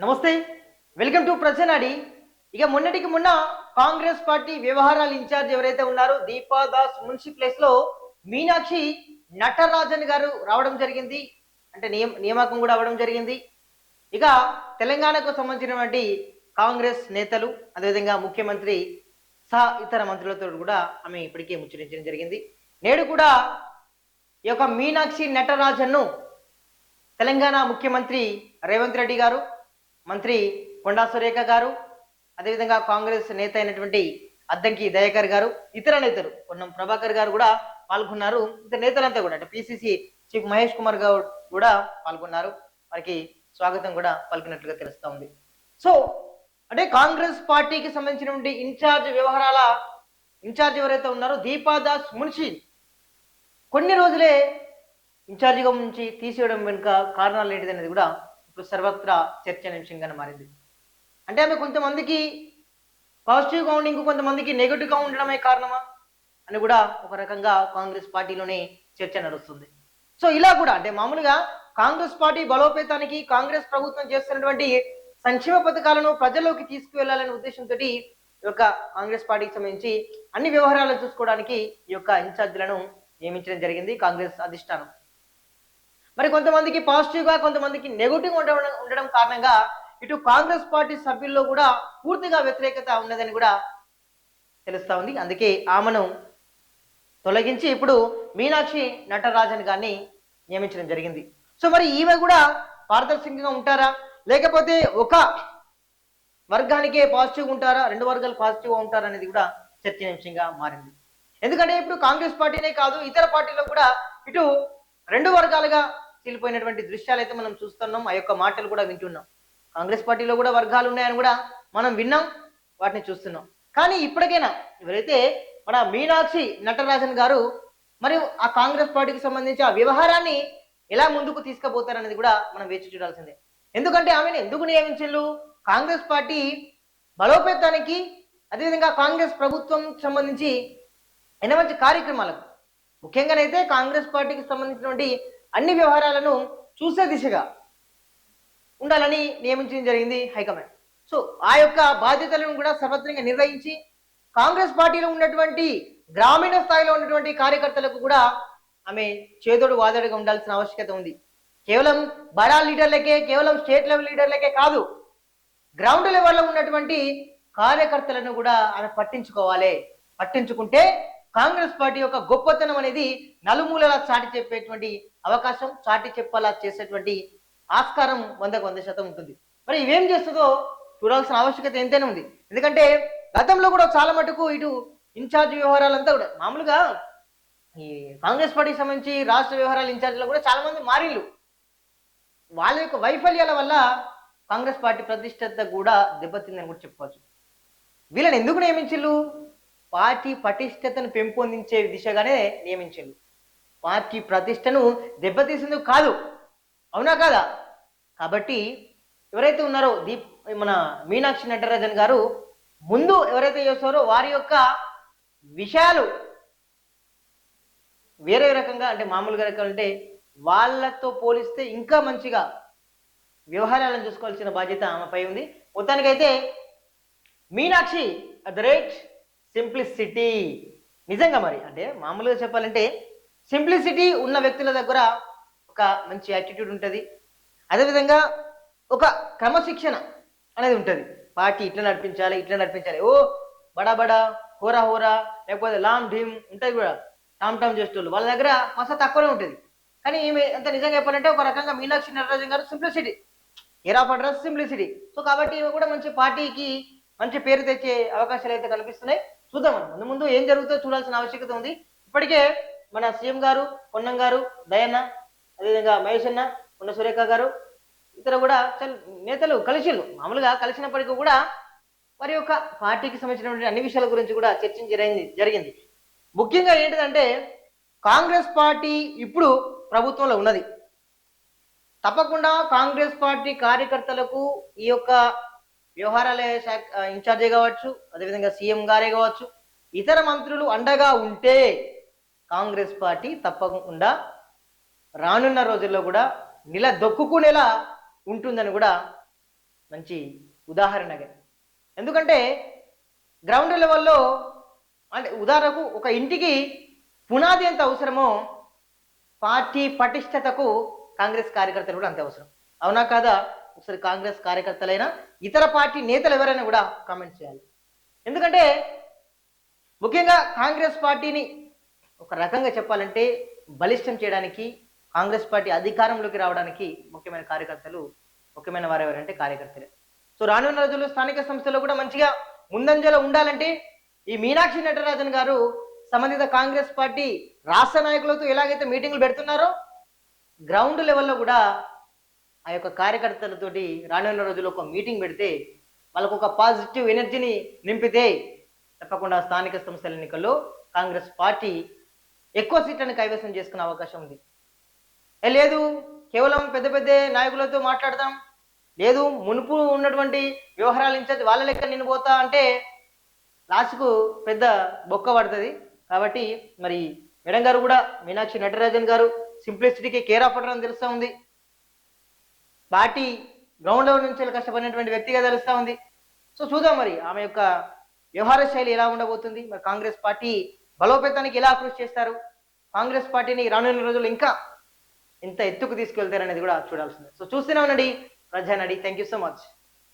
నమస్తే welcome to Prajanadi. ఇక మొన్నటికి మొన్న కాంగ్రెస్ పార్టీ వ్యవహారాల ఇన్ఛార్జ్ ఎవరైతే ఉన్నారో దీపా దాస్ మున్సి ప్లేస్లో మీనాక్షి నటరాజన్ గారు రావడం జరిగింది. అంటే నియమ నియామకం కూడా అవ్వడం జరిగింది. ఇక తెలంగాణకు సంబంధించినటువంటి కాంగ్రెస్ నేతలు అదేవిధంగా ముఖ్యమంత్రి సహా ఇతర మంత్రులతో కూడా ఆమె ఇప్పటికే ముచ్చరించడం జరిగింది. నేడు కూడా ఈ యొక్క మీనాక్షి నటరాజన్ను తెలంగాణ ముఖ్యమంత్రి రేవంత్ రెడ్డి గారు మంత్రి కొండా సురేఖ గారు అదేవిధంగా కాంగ్రెస్ నేత అయినటువంటి అద్దంకి దయాకర్ గారు ఇతర నేతలు పొన్నం ప్రభాకర్ గారు కూడా పాల్గొన్నారు. ఇతర నేతలంతా కూడా అంటే పిసిసి చీఫ్ మహేష్ కుమార్ గారు కూడా పాల్గొన్నారు. వారికి స్వాగతం కూడా పలికినట్లుగా తెలుస్తూ ఉంది. సో అంటే కాంగ్రెస్ పార్టీకి సంబంధించినటువంటి ఇన్ఛార్జ్ వ్యవహారాల ఇన్ఛార్జ్ ఎవరైతే ఉన్నారో దీపాదాస్ మున్షి కొన్ని రోజులే ఇన్ఛార్జిగా నుంచి తీసేయడం వెనుక కారణాలు ఏంటిది అనేది కూడా ఇప్పుడు సర్వత్రా చర్చనీయాంశంగానే మారింది. అంటే ఆమె కొంతమందికి పాజిటివ్గా ఉండి ఇంకో కొంతమందికి నెగటివ్గా ఉండడమే కారణమా అని కూడా ఒక రకంగా కాంగ్రెస్ పార్టీలోనే చర్చ నడుస్తుంది. సో ఇలా కూడా అంటే మామూలుగా కాంగ్రెస్ పార్టీ బలోపేతానికి కాంగ్రెస్ ప్రభుత్వం చేస్తున్నటువంటి సంక్షేమ పథకాలను ప్రజల్లోకి తీసుకువెళ్ళాలనే ఉద్దేశంతో ఈ యొక్క కాంగ్రెస్ పార్టీకి సంబంధించి అన్ని వ్యవహారాలు చూసుకోవడానికి ఈ యొక్క ఇన్ఛార్జీలను నియమించడం జరిగింది కాంగ్రెస్ అధిష్టానం. మరి కొంతమందికి పాజిటివ్గా కొంతమందికి నెగటివ్ ఉండడం ఉండడం కారణంగా ఇటు కాంగ్రెస్ పార్టీ సభ్యుల్లో కూడా పూర్తిగా వ్యతిరేకత ఉన్నదని కూడా తెలుస్తా ఉంది. అందుకే ఆమెను తొలగించి ఇప్పుడు మీనాక్షి నటరాజన్ గారిని నియమించడం జరిగింది. సో మరి ఈమె కూడా పారదర్శకంగా ఉంటారా? లేకపోతే ఒక వర్గానికే పాజిటివ్ ఉంటారా? రెండు వర్గాలు పాజిటివ్గా ఉంటారా అనేది కూడా చర్చనీయాంశంగా మారింది. ఎందుకంటే ఇప్పుడు కాంగ్రెస్ పార్టీనే కాదు ఇతర పార్టీలో కూడా ఇటు రెండు వర్గాలుగా చీలిపోయినటువంటి దృశ్యాలు అయితే మనం చూస్తున్నాం. ఆ యొక్క మాటలు కూడా వింటున్నాం. కాంగ్రెస్ పార్టీలో కూడా వర్గాలు ఉన్నాయని కూడా మనం విన్నాం వాటిని చూస్తున్నాం. కానీ ఇప్పటికైనా ఎవరైతే మన మీనాక్షి నటరాజన్ గారు మరియు ఆ కాంగ్రెస్ పార్టీకి సంబంధించి ఆ వ్యవహారాన్ని ఎలా ముందుకు తీసుకుపోతారనేది కూడా మనం వేచి చూడాల్సిందే. ఎందుకంటే ఆమెను ఎందుకు నియమించు కాంగ్రెస్ పార్టీ బలోపేతానికి అదేవిధంగా కాంగ్రెస్ ప్రభుత్వం సంబంధించి ఎన్నో మంచి కార్యక్రమాలకు. ముఖ్యంగానైతే కాంగ్రెస్ పార్టీకి సంబంధించినటువంటి అన్ని వ్యవహారాలను చూసే దిశగా ఉండాలని నియమించడం జరిగింది హైకమాండ్. సో ఆ యొక్క బాధ్యతలను కూడా సర్వత్రంగా నిర్వహించి కాంగ్రెస్ పార్టీలో ఉన్నటువంటి గ్రామీణ స్థాయిలో ఉన్నటువంటి కార్యకర్తలకు కూడా ఆమె చేదోడు వాదోడుగా ఉండాల్సిన ఆవశ్యకత ఉంది. కేవలం బడా లీడర్లకే కేవలం స్టేట్ లెవెల్ లీడర్లకే కాదు గ్రౌండ్ లెవెల్లో ఉన్నటువంటి కార్యకర్తలను కూడా ఆమె పట్టించుకోవాలి. పట్టించుకుంటే కాంగ్రెస్ పార్టీ యొక్క గొప్పతనం అనేది నలుమూలలా చాటి చెప్పేటువంటి అవకాశం చాటి చెప్పాలా చేసేటువంటి ఆస్కారం వందకు వంద శాతం ఉంటుంది. మరి ఇవేం చేస్తుందో చూడాల్సిన ఆవశ్యకత ఎంతైనా ఉంది. ఎందుకంటే గతంలో కూడా చాలా మటుకు ఇటు ఇన్ఛార్జ్ వ్యవహారాలంతా కూడా మామూలుగా ఈ కాంగ్రెస్ పార్టీకి సంబంధించి రాష్ట్ర వ్యవహారాల ఇన్ఛార్జ్లో కూడా చాలా మంది మారిళ్ళు వాళ్ళ యొక్క వైఫల్యాల వల్ల కాంగ్రెస్ పార్టీ ప్రతిష్టత కూడా దెబ్బతిందని కూడా చెప్పుకోవచ్చు. వీళ్ళని ఎందుకు నియమించిళ్ళు పార్టీ పటిష్టతను పెంపొందించే దిశగానే నియమించారు పార్టీ ప్రతిష్టను దెబ్బతీసేందుకు కాదు. అవునా కాదా? కాబట్టి ఎవరైతే ఉన్నారో దీప్ మన మీనాక్షి నటరాజన్ గారు ముందు ఎవరైతే చేస్తారో వారి యొక్క విషయాలు వేరే రకంగా అంటే మామూలుగా రకాలు అంటే వాళ్ళతో పోలిస్తే ఇంకా మంచిగా వ్యవహారాలను చూసుకోవాల్సిన బాధ్యత ఆమెపై ఉంది. మొత్తానికైతే Meenakshi at the rate simplicity నిజంగా మరి అంటే మామూలుగా చెప్పాలంటే సింప్లిసిటీ ఉన్న వ్యక్తుల దగ్గర ఒక మంచి యాటిట్యూడ్ ఉంటుంది. అదేవిధంగా ఒక క్రమశిక్షణ అనేది ఉంటుంది. పార్టీ ఇట్లా నడిపించాలి ఇట్లా నడిపించాలి. ఓ బడా బడా హోరా హోరా లేకపోతే లామ్ ఢీమ్ ఉంటుంది కూడా టామ్ టామ్ చేసేటోళ్ళు. వాళ్ళ దగ్గర మస తక్కువనే ఉంటుంది. కానీ ఈమె ఎంత నిజంగా చెప్పాలంటే ఒక రకంగా మీనాక్షి నటరాజన్ గారు సింప్లిసిటీ ఎయిర్ పడ్రస్ సింప్లిసిటీ సో కాబట్టి ఈమె కూడా మంచి పార్టీకి మంచి పేరు తెచ్చే అవకాశాలు అయితే కనిపిస్తున్నాయి చూద్దాం మనం ముందు ముందు ఏం జరుగుతుందో చూడాల్సిన ఆవశ్యకత ఉంది. ఇప్పటికే మన సీఎం గారు పొన్నం గారు దయన్న అదేవిధంగా మహేష్ అన్న కొండ సురేఖ గారు ఇతర కూడా నేతలు కలిసిళ్ళు. మామూలుగా కలిసినప్పటికీ కూడా వారి యొక్క పార్టీకి సంబంధించినటువంటి అన్ని విషయాల గురించి కూడా చర్చ జరిగింది జరిగింది. ముఖ్యంగా ఏంటిదంటే కాంగ్రెస్ పార్టీ ఇప్పుడు ప్రభుత్వంలో ఉన్నది. తప్పకుండా కాంగ్రెస్ పార్టీ కార్యకర్తలకు ఈ యొక్క వ్యవహారాల శాఖ ఇన్ఛార్జే కావచ్చు అదేవిధంగా సీఎం గారే కావచ్చు ఇతర మంత్రులు అండగా ఉంటే కాంగ్రెస్ పార్టీ తప్పకుండా రానున్న రోజుల్లో కూడా నిల దొక్కుకునేలా ఉంటుందని కూడా మంచి ఉదాహరణగా ఎందుకంటే గ్రౌండ్ లెవెల్లో అంటే ఉదాహరణకు ఒక ఇంటికి పునాది ఎంత అవసరమో పార్టీ పటిష్టతకు కాంగ్రెస్ కార్యకర్తలు కూడా అంతే అవసరం. అవునా కాదా? ఒకసారి కాంగ్రెస్ కార్యకర్తలైనా ఇతర పార్టీ నేతలు ఎవరైనా కూడా కామెంట్ చేయాలి. ఎందుకంటే ముఖ్యంగా కాంగ్రెస్ పార్టీని ఒక రకంగా చెప్పాలంటే బలిష్టం చేయడానికి కాంగ్రెస్ పార్టీ అధికారంలోకి రావడానికి ముఖ్యమైన కార్యకర్తలు ముఖ్యమైన వారు ఎవరంటే కార్యకర్తలే. సో రానున్న రోజుల్లో స్థానిక సంస్థల్లో కూడా మంచిగా ముందంజలో ఉండాలంటే ఈ మీనాక్షి నటరాజన్ గారు సంబంధిత కాంగ్రెస్ పార్టీ రాష్ట్ర నాయకులతో ఎలాగైతే మీటింగ్లు పెడుతున్నారో గ్రౌండ్ లెవెల్లో కూడా ఆ యొక్క కార్యకర్తలతోటి రానున్న రోజుల్లో ఒక మీటింగ్ పెడితే వాళ్ళకు ఒక పాజిటివ్ ఎనర్జీని నింపితే తప్పకుండా స్థానిక సంస్థల ఎన్నికల్లో కాంగ్రెస్ పార్టీ ఎక్కువ సీట్లను కైవసం చేసుకునే అవకాశం ఉంది. ఏ లేదు కేవలం పెద్ద పెద్ద నాయకులతో మాట్లాడదాం లేదు మునుపు ఉన్నటువంటి వ్యవహారాలు ఇన్ఛార్జ్ వాళ్ళ లెక్క నేను పోతా అంటే లాస్ట్కు పెద్ద బొక్క పడుతుంది. కాబట్టి మరి మేడం గారు కూడా మీనాక్షి నటరాజన్ గారు సింప్లిసిటీకి కేర్ ఆఫ్ అని తెలుస్తూ ఉంది. పార్టీ గ్రౌండ్ లెవెల్ నుంచి కష్టపడినటువంటి వ్యక్తిగా తెలుస్తూ ఉంది. సో చూద్దాం మరి ఆమె యొక్క వ్యవహార శైలి ఎలా ఉండబోతుంది? మరి కాంగ్రెస్ పార్టీ బలోపేతానికి ఎలా కృషి చేస్తారు? కాంగ్రెస్ పార్టీని రానున్న రోజులు ఇంకా ఎంత ఎత్తుకు తీసుకెళ్తారనేది కూడా చూడాల్సిందే. సో చూస్తూనే ఉండండి. Prajanadi thank you so much